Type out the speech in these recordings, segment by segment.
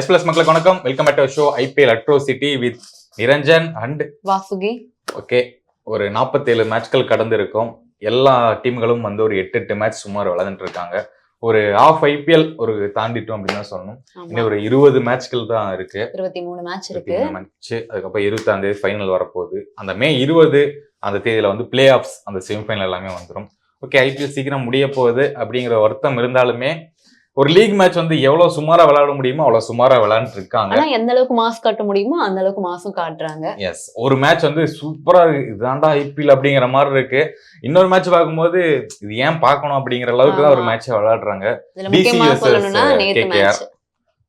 S plus மக்களுக்கு வணக்கம். Welcome back to show IPL atrocity with Niranjan and Vasuki. Okay ஒரு நாற்பத்தேழு மேட்ச்கள் கடந்து இருக்கும் எல்லா டீம்களும் வந்து ஒரு எட்டு எட்டு மேட்ச் சுமார் விளையாண்டுட்டு இருக்காங்க. ஒரு ஆஃப் ஐபிஎல் ஒரு தாண்டிட்டோம் அப்படின்னு தான் சொல்லணும். இன்னும் ஒரு இருபது மேட்ச்கள் தான் இருக்கு. இருபத்தி மூணு மேட்ச் இருக்கு. மேட்ச் அதுக்கப்புறம் இருபத்தாம் தேதி ஃபைனல் வரப்போகுது. அந்த மே இருபது அந்த தேதியில வந்து பிளே ஆஃப்ஸ் அந்த செமிஃபைனல் எல்லாமே வந்துடும் ஓகே ஐபிஎல் சீக்கிரம் முடிய போகுது அப்படிங்கிற வருத்தம் இருந்தாலுமே ஒரு லீக் மேட்ச் வந்து எவ்வளவு சுமாரா விளையாட முடியுமோ அவ்வளவு சுமாரா விளையாண்டு இருக்காங்க. ஆனா எந்த அளவுக்கு மாஸ் காட்ட முடியுமோ அந்த அளவுக்கு மாசும் காட்டுறாங்க. எஸ் ஒரு மேட்ச் வந்து சூப்பரா இருக்கு. இதாண்டா ஐபிஎல் அப்படிங்கிற மாதிரி இருக்கு. இன்னொரு மேட்ச் பார்க்கும்போது இது ஏன் பார்க்கணும் அப்படிங்கிற அளவுக்கு தான் ஒரு. மேட்ச் விளையாடுறாங்க. மேட்ச்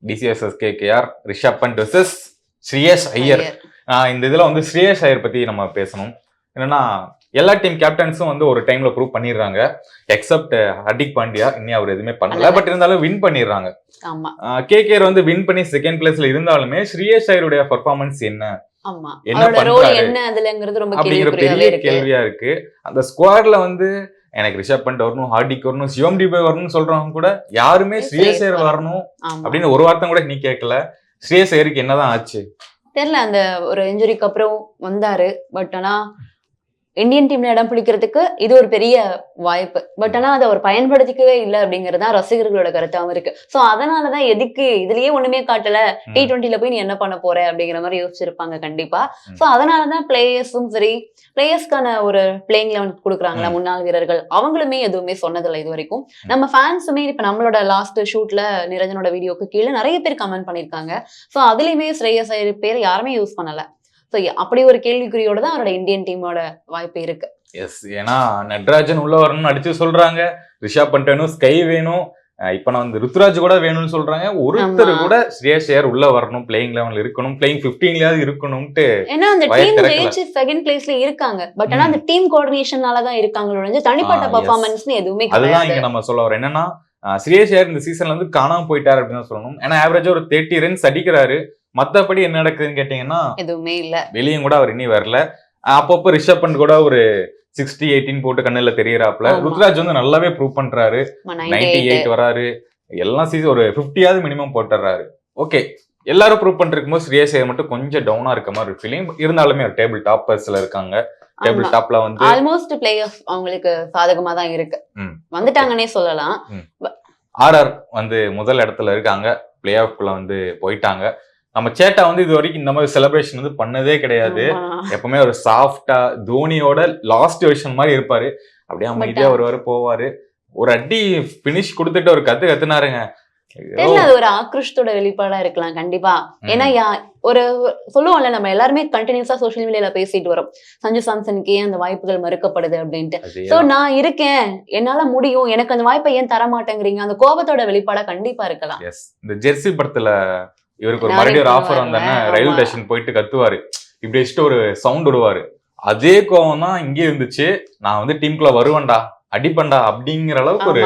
டிசிஎஸ்எஸ் கேகேஆர் ரிஷப் பண்ட் வெர்சஸ் ஸ்ரீயஸ் ஐயர் இந்த இதுல வந்து ஸ்ரீயஸ் ஐயர் பத்தி நம்ம பேசணும். என்னன்னா எல்லா டீம் கேப்டன்ஸும் வந்து ஒரு டைம்ல ப்ரூவ் பண்ணிடுறாங்க. எக்ஸப்ட் ஹர்திக் பாண்டியா இன்னும் அவர் எதுவுமே பண்ணல. பட் இருந்தாலும் வின் பண்ணிடுறாங்க. ஆமா. கேகேஆர் வந்து வின் பண்ணி செகண்ட் பிளேஸ்ல இருந்தாலுமே ஸ்ரீயஸ் ஐயருடைய பர்ஃபார்மன்ஸ் என்ன? என்ன பண்றாரு? அப்படிங்கிற பெரிய கேள்வியா இருக்கு. அந்த ஸ்குவாட்ல வந்து எனக்கு ரிஷப் பண்ட் வரணும் ஹார்டிக் வரணும் சிவம் டிபே வரணும்னு சொல்றவங்க கூட யாருமே ஸ்ரீயஸ் ஐயர் வரணும். அப்படின்னு ஒரு வார்த்தை கூட நீ கேட்கல ஸ்ரீயஸ் ஐயருக்கு என்னதான் ஆச்சு? தெரியல அந்த ஒரு இன்ஜுரிக்கு அப்புறம் வந்தாரு. பட் ஆனா இந்தியன் டீம்ல இடம் பிடிக்கிறதுக்கு இது ஒரு பெரிய வாய்ப்பு. பட் ஆனா அதை அவர் பயன்படுத்திக்கவே இல்லை அப்படிங்கறது தான் ரசிகர்களோட கருத்தாவும் இருக்கு. சோ அதனாலதான் எதுக்கு இதுலயே ஒண்ணுமே காட்டல. டி டுவெண்ட்டில போய் நீ என்ன பண்ண போற அப்படிங்கிற மாதிரி யோசிச்சிருப்பாங்க கண்டிப்பா. சோ அதனாலதான் பிளேயர்ஸும் சரி பிளேயர்ஸ்க்கான ஒரு பிளேயிங் லெவன் கொடுக்குறாங்களா. முன்னாள் வீரர்கள்? அவங்களுமே எதுவுமே சொன்னதில்லை இது வரைக்கும் நம்ம ஃபேன்ஸுமே இப்ப நம்மளோட லாஸ்ட் ஷூட்ல நிரஞ்சனோட வீடியோக்கு கீழே நிறைய பேர் கமெண்ட் பண்ணிருக்காங்க சோ அதுலயுமே ஸ்ரேயஸ் ஐயர் பேர் யாருமே யூஸ் பண்ணல. சோ அப்படி ஒரு கேள்விக்குறியோட தான் அவரோட இந்தியன் டீமோட வாய்ப்பு இருக்கு. எஸ் ஏன்னா நட்ராஜன் உள்ள வரணும்னு அடிச்சு சொல்றாங்க. ரிஷப் பண்ட் வேணும் ஸ்கை வேணும். இப்ப நான் வந்து ருத்ராஜ் கூட வேணும்னு சொல்றாங்க. ஒருத்தர். கூட ஸ்ரேயஸ் ஐயர் உள்ள வரணும். பிளேயிங் லெவன்ல இருக்கணும். பிளேயிங் பிப்டீன்லயாவது இருக்கணும்ட்டு ஏன்னா அந்த டீம். ஜெயிச்சு செகண்ட் பிளேஸ்ல இருக்காங்க. பட் ஆனா. அந்த டீம் கோஆர்டினேஷனால தான் இருக்காங்க தனிப்பட்ட. பர்ஃபார்மன்ஸ்னு எதுவுமே அதுதான் இங்க நம்ம சொல்ல வரோம் என்னன்னா ஸ்ரேயஸ் ஐயர் இந்த சீசன்ல வந்து காணாம போயிட்டாரு அப்படின்னு தான் சொல்லணும். ஏன்னா ஆவரேஜா ஒரு தேர்ட்டி ரன்ஸ் அடிக்கிறாரு. மத்தபடி என்ன நடக்குதுன்னு கேட்டீங்கன்னா எதுவுமே இல்ல. வெளியும் கூட அவர் இனி வரல. அப்பப்போ ரிஷப் பண்ட் கூட ஒரு சிக்ஸ்டி எயிட்டின் போட்டு கண்ணுல தெரியறாப்ல ஆமா. ருத்ராஜ் வந்து நல்லாவே ப்ரூவ் பண்றாரு. நைன்டி எயிட் வராரு. எல்லாம் சீசன் ஒரு ஃபிஃப்டியாவது மினிமம் போட்டுறாரு. ஓகே எல்லாரும் ப்ரூவ் பண்ணிருக்கும் போது ஸ்ரீயஸ் ஐயர் மட்டும் கொஞ்சம் டவுனா இருக்க மாதிரி ஃபீலிங் இருந்தாலுமே ஒரு டேபிள் டாப்பர்ஸ்ல இருக்காங்க. டேபிள் டாப்ல வந்து ஆல்மோஸ்ட் பிளேயர்ஸ் அவங்களுக்கு சாதகமா தான் இருக்கு. வந்துட்டாங்கன்னே சொல்லலாம். ஆர்ஆர் வந்து முதல் இடத்துல இருக்காங்க. பிளே ஆஃப்குள்ள வந்து போயிட்டாங்க. நம்ம சேட்டா வந்து இது வரைக்கும் இந்த மாதிரி செலிப்ரேஷன் வந்து பண்ணதே கிடையாது. எப்பவுமே ஒரு சாஃப்டா தோனியோட லாஸ்ட் வெர்ஷன் மாதிரி இருப்பாரு. அப்படியே அமைதியா But, வருவாரு போவாரு. ஒரு அடி பினிஷ் கொடுத்துட்டு ஒரு கத்து கத்துனாருங்க. தெரியல அது ஒரு ஆக்ரோஷத்தோட வெளிப்பாடா இருக்கலாம் கண்டிப்பா. ஏன்னா ஒரு சொல்லுவோம்ல நம்ம எல்லாருமே கண்டினியூஸா சோஷியல் மீடியால பேசிட்டு வரோம். சஞ்சு சாம்சனுக்கு ஏன் அந்த வாய்ப்புகள் மறுக்கப்படுது அப்படின்ட்டு. சோ நான் இருக்கேன். என்னால முடியும். எனக்கு அந்த வாய்ப்பை ஏன் தர மாட்டேங்கிறீங்க அந்த கோபத்தோட வெளிப்பாடா கண்டிப்பா இருக்கலாம். இந்த ஜெர்சி படத்துல இவருக்கு ஒரு மறுபடியும் ஒரு ஆஃபர் வந்தானே. ரயில்வே ஸ்டேஷன் போயிட்டு கத்துவாரு. இப்படி வச்சுட்டு ஒரு சவுண்ட் விடுவாரு. அதே கோவம் தான் இங்கே இருந்துச்சு. நான் வந்து டீமுக்குள்ள வருவேன்டா அடிப்பண்டா அப்படிங்கிற அளவுக்கு ஒரு.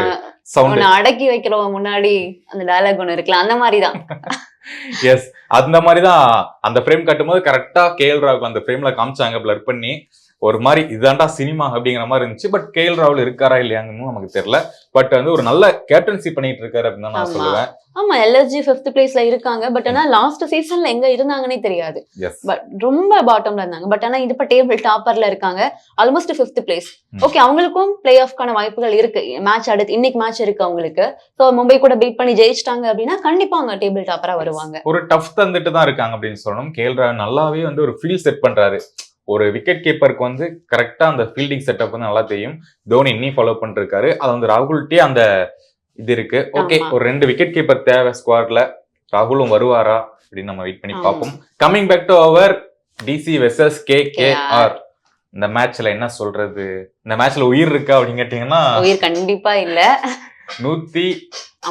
சவுண்ட் அடக்கி வைக்கிறவங்க முன்னாடி அந்த டயலாக் ஒண்ணு இருக்கலாம் அந்த மாதிரிதான். எஸ் அந்த மாதிரி தான் அந்த ஃப்ரேம் கட்டும்போது கரெக்டா கேஎல் ராகுல் அந்த ஃப்ரேம்ல காமிச்சாங்க பிளர் பண்ணி. ஒரு மாதிரி இதாண்டா சினிமா அப்படிங்கிற மாதிரி இருந்துச்சு. பட் கேஎல் ராகுல் இருக்காரா இல்லையாங்கன்னு நமக்கு தெரியல. பட் வந்து ஒரு நல்ல கேப்டன்சி பண்ணிட்டு இருக்காரு அப்படின்னு தான் நான். சொல்லுவேன். ஆமா எல்எஸ்ஜி ஃபிஃப்த் பிளேஸ்ல இருக்காங்க. பட் ஆனா லாஸ்ட் சீசன்ல எங்க இருந்தாங்கன்னே தெரியாது. பட் ரொம்ப பாட்டம்ல இருந்தாங்க. பட் ஆனா இது இப்ப டேபிள் டாப்பர்ல இருக்காங்க. Almost fifth place. ஓகே அவங்களுக்கும் பிளே ஆஃப்கான வாய்ப்புகள் இருக்கு. மேட்ச் அடுத்து இன்னைக்கு மேட்ச் இருக்கு அவங்களுக்கு. சோ மும்பை கூட பீட் பண்ணி ஜெயிச்சிட்டாங்க அப்படின்னா கண்டிப்பா அவங்க டேபிள் டாப்பரா வருவாங்க. ஒரு டஃப் தந்துட்டு தான் இருக்காங்க அப்படின்னு சொல்லணும். ராகுல் நல்லாவே வந்து ஒரு ஃபீல்ட் செட் பண்றாரு. ஒரு விக்கெட் கீப்பருக்கு வந்து கரெக்டா அந்த ஃபீல்டிங் செட்டப் வந்து நல்லா தெரியும். தோனி இன்னி ஃபாலோ பண்ணிருக்காரு. அது வந்து ராகுல்ட்டே அந்த இது இருக்கு. ஓகே. ஒரு ரெண்டு விக்கெட் கீப்பர் தேவை ஸ்குவாட்ல ராகுலும் வருவாரா அப்படின்னு நம்ம வெயிட் பண்ணி. பார்ப்போம். Coming back to our DC versus K K R இந்த மேட்ச்ல என்ன சொல்றது? இந்த மேட்ச்ல உயிர் இருக்கா அப்படின்னு கேட்டீங்கன்னா உயிர் கண்டிப்பா இல்ல. நூத்தி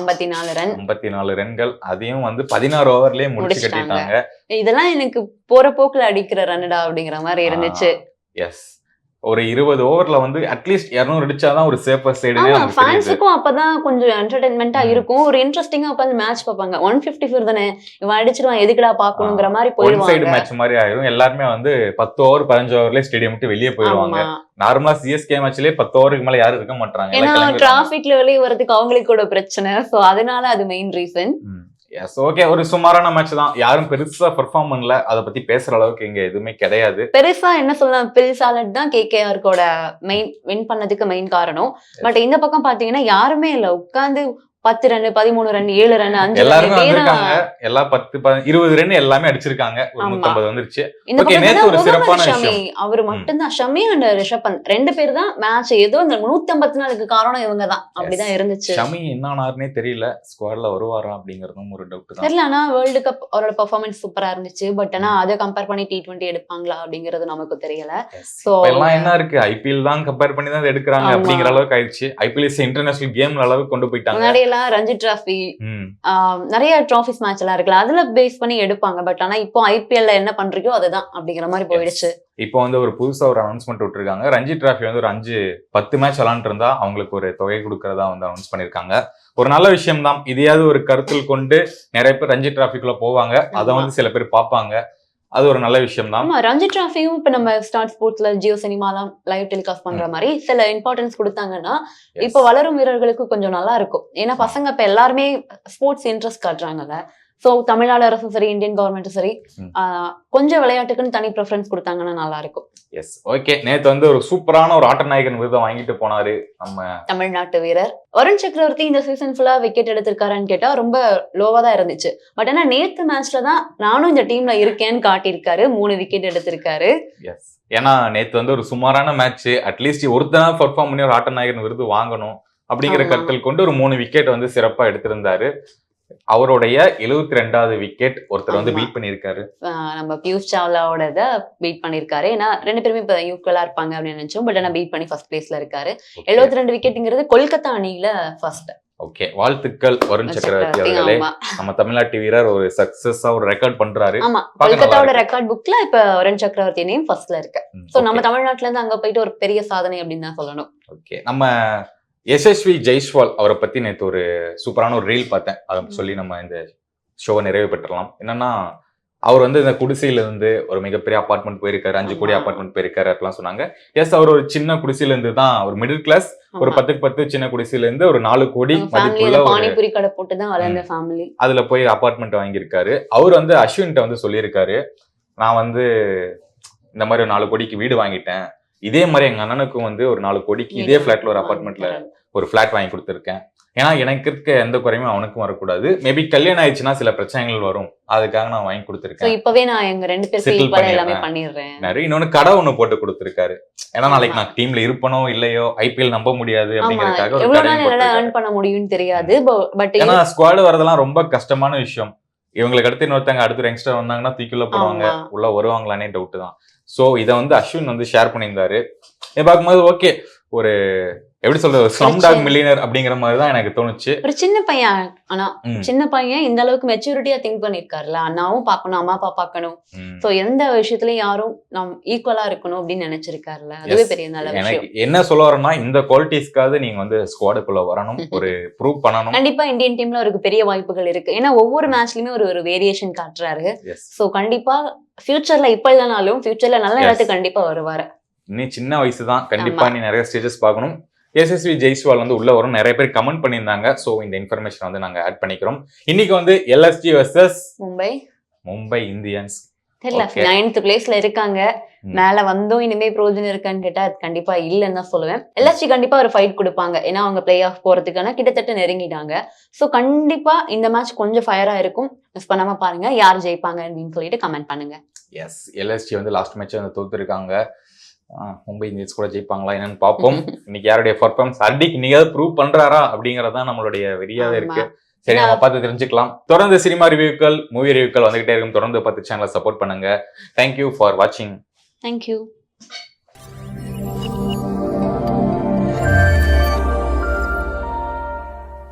ஐம்பத்தி நாலு ரன். ஐம்பத்தி நாலு ரன்கள். அதையும் வந்து பதினாறு ஓவர்லயே முடிச்சு. கட்டிட்டாங்க. இதெல்லாம் எனக்கு போற போக்குல அடிக்கிற ரன்டா அப்படிங்கிற மாதிரி இருந்துச்சு. எஸ் ஒரு இருபது ஓவர்ல வந்து அட்லீஸ்ட் இரநூறு அடிச்சாதான் ஒரு சேஃபர் தெரியுது. ஃபேன்ஸுக்கும் அப்பதான் கொஞ்சம் என்டர்டைன்மெண்டா ம். இருக்கும். ஒரு இன்ட்ரெஸ்டிங்கா உட்காந்து மேட்ச் பார்ப்பாங்க. ஒன் பிப்டி ஃபோர் தானே? இவன் அடிச்சிருவான் எதுக்குடா பாக்கணுங்கிற மாதிரி ஒன் சைடு போயிடுவாங்க. மேட்ச் மாதிரி ஆயிரும். எல்லாருமே வந்து பத்து ஓவர் பதினஞ்சு ஓவர்லயே ஸ்டேடியம் விட்டு வெளியே போயிடுவாங்க. நார்மலா சிஎஸ்கே மேட்ச்லயே பத்து ஓவருக்கு மேல யாரும் இருக்க மாட்டாங்க ஏன்னா. டிராபிக்ல வெளியே வரதுக்கு அவங்களுக்கு கூட பிரச்சனை. சோ அதனால அது மெயின் ரீசன். எஸ் ஓகே ஒரு சுமாரான மேட்ச் தான். யாரும் பெருசா பெர்ஃபார்ம் பண்ணல. அதை பத்தி பேசுற அளவுக்கு இங்க எதுவுமே கிடையாது. பெருசா என்ன சொல்லலாம் பில் சாலட் தான் கேகேஆர்கோட மெயின் வின் பண்ணதுக்கு மெயின் காரணம். பட் இந்த பக்கம் பாத்தீங்கன்னா யாருமே இல்ல. உட்கார்ந்து பத்து ரன் பதிமூணு ரன் ஏழு ரன் அஞ்சு எல்லாருமே வந்திருக்காங்க. எல்லா பத்து இருபது ரன் எல்லாமே அடிச்சிருக்காங்க. ஒரு. நூத்தம்பது வந்துருச்சு. ஒரு சிறப்பான ஷமி. அவர் மட்டும்தான். ஷமி அண்ட் ரிஷப் பந்த் ரெண்டு பேர் தான் மேட்ச் ஏதோ இந்த நூத்தி ஐம்பத்தி நாலுக்கு காரணம் இவங்க தான் அப்படிதான் இருந்துச்சு. ஷமி என்ன ஆனாருன்னே தெரியல. ஸ்குவாட்ல வருவாரா அப்படிங்கறதும் ஒரு டவுட் தான். தெரியல. ஆனா வேர்ல்டு கப் அவரோட பெர்ஃபார்மன்ஸ் சூப்பரா இருந்துச்சு. பட் ஆனா அதை கம்பேர் பண்ணி டி டுவெண்ட்டி எடுப்பாங்களா அப்படிங்கிறது நமக்கு தெரியல. இப்ப எல்லாம் என்ன இருக்கு? ஐபிஎல் தான் கம்பேர் பண்ணி தான் எடுக்கிறாங்க. அப்படிங்கிற அளவுக்கு ஆயிடுச்சு. ஐபிஎல் இன்டர்நேஷனல் கேம் அளவுக்கு கொண்டு போயிட்டாங்க. எல்லாம் ரஞ்சி டிராஃபி. நிறைய ட்ராஃபிஸ் மேட்ச் எல்லாம் இருக்குல்ல அதுல பேஸ் பண்ணி எடுப்பாங்க. பட் ஆனா இப்போ ஐபிஎல்ல என்ன பண்றீங்களோ அதுதான் அப்படிங்கிற மாதிரி போயிடுச்சு. இப்போ வந்து ஒரு புதுசா ஒரு அனௌன்ஸ்மெண்ட் விட்டுருக்காங்க. ரஞ்சி டிராஃபி வந்து ஒரு அஞ்சு பத்து மேட்ச் விளாண்டு இருந்தா அவங்களுக்கு ஒரு தொகை கொடுக்கறதா வந்து அனௌன்ஸ் பண்ணிருக்காங்க. ஒரு நல்ல விஷயம் தான் இதையாவது ஒரு கருத்தில் கொண்டு நிறைய பேர் ரஞ்சி டிராஃபிக்குள்ள போவாங்க. அதை. வந்து சில பேர் பார்ப்பாங்க. அது ஒரு நல்ல விஷயம் தான் ஆமா ரஞ்சி டிராஃபியும் இப்ப நம்ம ஸ்டார் ஸ்போர்ட்ஸ்ல ஜியோ சினிமாலாம் லைவ் டெலிகாஸ்ட் பண்ற மாதிரி சில இம்பார்ட்டன்ஸ் கொடுத்தாங்கன்னா இப்போ வளரும் வீரர்களுக்கு கொஞ்சம் நல்லா இருக்கும். ஏன்னா பசங்க இப்ப எல்லாருமே ஸ்போர்ட்ஸ் இன்ட்ரெஸ்ட் காட்டுறாங்கல்ல. சோ தமிழ்நாடு அரசும் சரி இந்தியன் கவர்மெண்ட்டும் சரி கொஞ்சம் விளையாட்டுக்குன்னு தனி ப்ரிஃபரன்ஸ் கொடுத்தாங்கன்னா நல்லா இருக்கும். எஸ் ஓகே நேத்து வந்து ஒரு சூப்பரான ஒரு ஆட்ட நாயகன் விருதை வாங்கிட்டு போனாரு நம்ம தமிழ்நாட்டு வீரர். வருண் சக்கரவர்த்தி இந்த சீசன் ஃபுல்லா விக்கெட் எடுத்திருக்காரான்னு கேட்டா ரொம்ப லோவா தான் இருந்துச்சு. பட் ஆனா நேத்து மேட்ச்ல தான் நானும் இந்த டீம்ல இருக்கேன்னு காட்டியிருக்காரு. மூணு விக்கெட் எடுத்திருக்காரு. எஸ் ஏன்னா நேத்து வந்து ஒரு சுமாரான மேட்ச் அட்லீஸ்ட் ஒருத்தனா பெர்ஃபார்ம் பண்ணி ஒரு ஆட்ட நாயகன் விருது வாங்கணும் அப்படிங்கிற. கருத்தில் கொண்டு ஒரு மூணு விக்கெட் வந்து சிறப்பா எடுத்திருந்தாரு. அவருடைய எழுபத்தி ரெண்டாவது விக்கெட் ஒருத்தர் வந்து. பீட் பண்ணியிருக்காரு. நம்ம பியூஷ் சாவ்லாவோட இதை பீட் பண்ணிருக்காரு ஏன்னா ரெண்டு பேருமே இப்ப யூக்குவலா இருப்பாங்க அப்படின்னு நினைச்சோம். பட் ஆனா பீட் பண்ணி ஃபர்ஸ்ட் பிளேஸ்ல இருக்காரு. எழுபத்தி ரெண்டு விக்கெட்டுங்கிறது கொல்கத்தா அணியில ஃபர்ஸ்ட் ஓகே வாழ்த்துக்கள் வருண் சக்கரவர்த்தி அவர்களே நம்ம தமிழ்நாட்டு வீரர் ஒரு சக்சஸா ஒரு ரெக்கார்ட் பண்றாரு. ஆமா. கொல்கத்தாவோட. ரெக்கார்ட் புக்ல இப்ப வருண் சக்கரவர்த்தி நேம் ஃபர்ஸ்ட்ல இருக்கு. சோ நம்ம. தமிழ்நாட்டுல இருந்து அங்க போயிட்டு ஒரு பெரிய சாதனை அப்படின்னு தான் சொல்லணும். ஓகே நம்ம எஸ்எஸ்வி ஜெய்ஸ்வால் அவரை பத்தி நேத்து ஒரு சூப்பரான ஒரு ரீல் பார்த்தேன். அதை சொல்லி நம்ம இந்த ஷோவை நிறைவு பெற்றலாம். என்னன்னா அவர் வந்து இந்த குடிசையில இருந்து ஒரு மிகப்பெரிய அபார்ட்மெண்ட் போயிருக்காரு. அஞ்சு கோடி ஆமா. அபார்ட்மெண்ட் போயிருக்காரு அப்படிலாம் சொன்னாங்க. எஸ் அவர் ஒரு சின்ன குடிசையில இருந்து தான் ஒரு மிடில் கிளாஸ் ஒரு. பத்துக்கு பத்து சின்ன குடிசையில இருந்து ஒரு நாலு கோடி மதிப்புள்ள அந்த ஒரு பானிபூரி கடை போட்டு தான் வளர்ந்த ஃபேமிலி அதுல போய் அபார்ட்மெண்ட் வாங்கியிருக்காரு. அவர் வந்து அஸ்வின்கிட்ட வந்து சொல்லியிருக்காரு. நான் வந்து இந்த மாதிரி ஒரு நாலு கோடிக்கு வீடு வாங்கிட்டேன். இதே மாதிரி எங்க அண்ணனுக்கும் வந்து ஒரு நாலு கோடிக்கு இதே ஃபிளாட்ல ஒரு அபார்ட்மெண்ட்ல ஒரு ஃபிளாட் வாங்கி கொடுத்துருக்கேன். ஏன்னா எனக்கு இருக்க எந்த குறையுமே அவனுக்கும் வரக்கூடாது. மேபி கல்யாணம் ஆயிடுச்சுன்னா சில பிரச்சனைகள் வரும். அதுக்காக நான் வாங்கி கொடுத்துருக்கேன். இப்பவே நான் எங்க ரெண்டு ஈக்குவலா எல்லாமே பண்ணிடுறேன். நிறைய இன்னொன்னு கடை ஒண்ணு போட்டு கொடுத்துருக்காரு. ஏன்னா நாளைக்கு. நான் டீம்ல இருப்பனோ இல்லையோ ஐபிஎல் நம்ப முடியாது அப்படிங்கறதுக்காக எவ்வளவு நாள் என்னால. ஏர்ன் பண்ண முடியும்னு தெரியாது. பட் ஏன்னா ஸ்குவாடு வரதெல்லாம் ரொம்ப கஷ்டமான விஷயம். இவங்களுக்கு அடுத்து இன்னொருத்தங்க அடுத்து யங்ஸ்டர் வந்தாங்கன்னா தூக்கில போடுவாங்க. உள்ள வருவாங்களானே டவுட் தான். சோ இதை வந்து அஸ்வின் வந்து ஷேர் பண்ணியிருந்தாரு. இதை பார்க்கும்போது ஓகே ஒரு எப்படி சொல்றது ஸ்லம் டாக் மில்லியனர் அப்படிங்கிற மாதிரி தான் எனக்கு தோணுச்சு. ஒரு சின்ன பையன் ஆனா சின்ன பையன் இந்த அளவுக்கு மெச்சூரிட்டியா திங்க் பண்ணிருக்காருல்ல அண்ணாவும் பாக்கணும் அம்மா அப்பா பாக்கணும். சோ எந்த விஷயத்துலயும் யாரும் நம் ஈக்குவலா இருக்கணும் அப்படின்னு நினைச்சிருக்காருல்ல. அதுவே. பெரிய நல்ல விஷயம். என்ன சொல்ல வரேன்னா இந்த குவாலிட்டிஸ்க்காவது நீங்க வந்து ஸ்குவாடுக்குள்ள வரணும். ஒரு ப்ரூவ் பண்ணணும். கண்டிப்பா இந்தியன் டீம்ல அவருக்கு பெரிய வாய்ப்புகள் இருக்கு. ஏன்னா ஒவ்வொரு மேட்ச்லயுமே ஒரு ஒரு வேரியேஷன் காட்டுறாரு. சோ கண்டிப்பா ஃபியூச்சர்ல இப்ப இல்லைனாலும் ஃபியூச்சர்ல நல்ல. இடத்துக்கு கண்டிப்பா வருவாரு. நீ சின்ன வயசு தான் கண்டிப்பா நீ நிறைய ஸ்டேஜஸ் பார்க்கணும். எஸ்எஸ்வி ஜெய்ஸ்வால் வந்து உள்ள வரும். நிறைய பேர் கமெண்ட் பண்ணியிருந்தாங்க. ஸோ இந்த இன்ஃபர்மேஷன் வந்து நாங்க ஆட் பண்ணிக்கிறோம். இன்னைக்கு வந்து LSG versus Mumbai. Mumbai Indians. தெரியல. நைன்த் பிளேஸ்ல இருக்காங்க. மேல வந்தும் இனிமே பிரோஜனம் இருக்கான்னு கேட்டா அது கண்டிப்பா இல்லைன்னு தான் சொல்லுவேன். எல்எஸ்டி கண்டிப்பா ஒரு ஃபைட் கொடுப்பாங்க. ஏன்னா அவங்க பிளே ஆஃப் போறதுக்கான கிட்டத்தட்ட நெருங்கிட்டாங்க. சோ கண்டிப்பா இந்த மேட்ச் கொஞ்சம் ஃபயரா இருக்கும். மிஸ் பண்ணாம பாருங்க. யார் ஜெயிப்பாங்க அப்படின்னு சொல்லிட்டு கமெண்ட் பண்ணுங்க. எஸ் எல்எஸ்டி வந்து லாஸ்ட் மேட்ச் வந்து தோத்துருக்காங்க. மும்பை இந்தியன்ஸ் கூட ஜெயிப்பாங்களா என்னன்னு பார்ப்போம். இன்னைக்கு யாருடைய பர்ஃபார்மன்ஸ் ஹர்டிக் இன்னைக்காவது ப்ரூவ் பண்றாரா அப்படிங்கறது தான் நம்மளுடைய வெறியாவே இருக்கு. சரி நம்ம பார்த்து தெரிஞ்சுக்கலாம். தொடர்ந்து சினிமா ரிவ்யூக்கள் மூவி ரிவ்யூக்கள் வந்துகிட்டே இருக்கும். தொடர்ந்து பார்த்து சேனலை சப்போர்ட் பண்ணுங்க. தேங்க்யூ ஃபார் வாட்சிங் தேங்க்யூ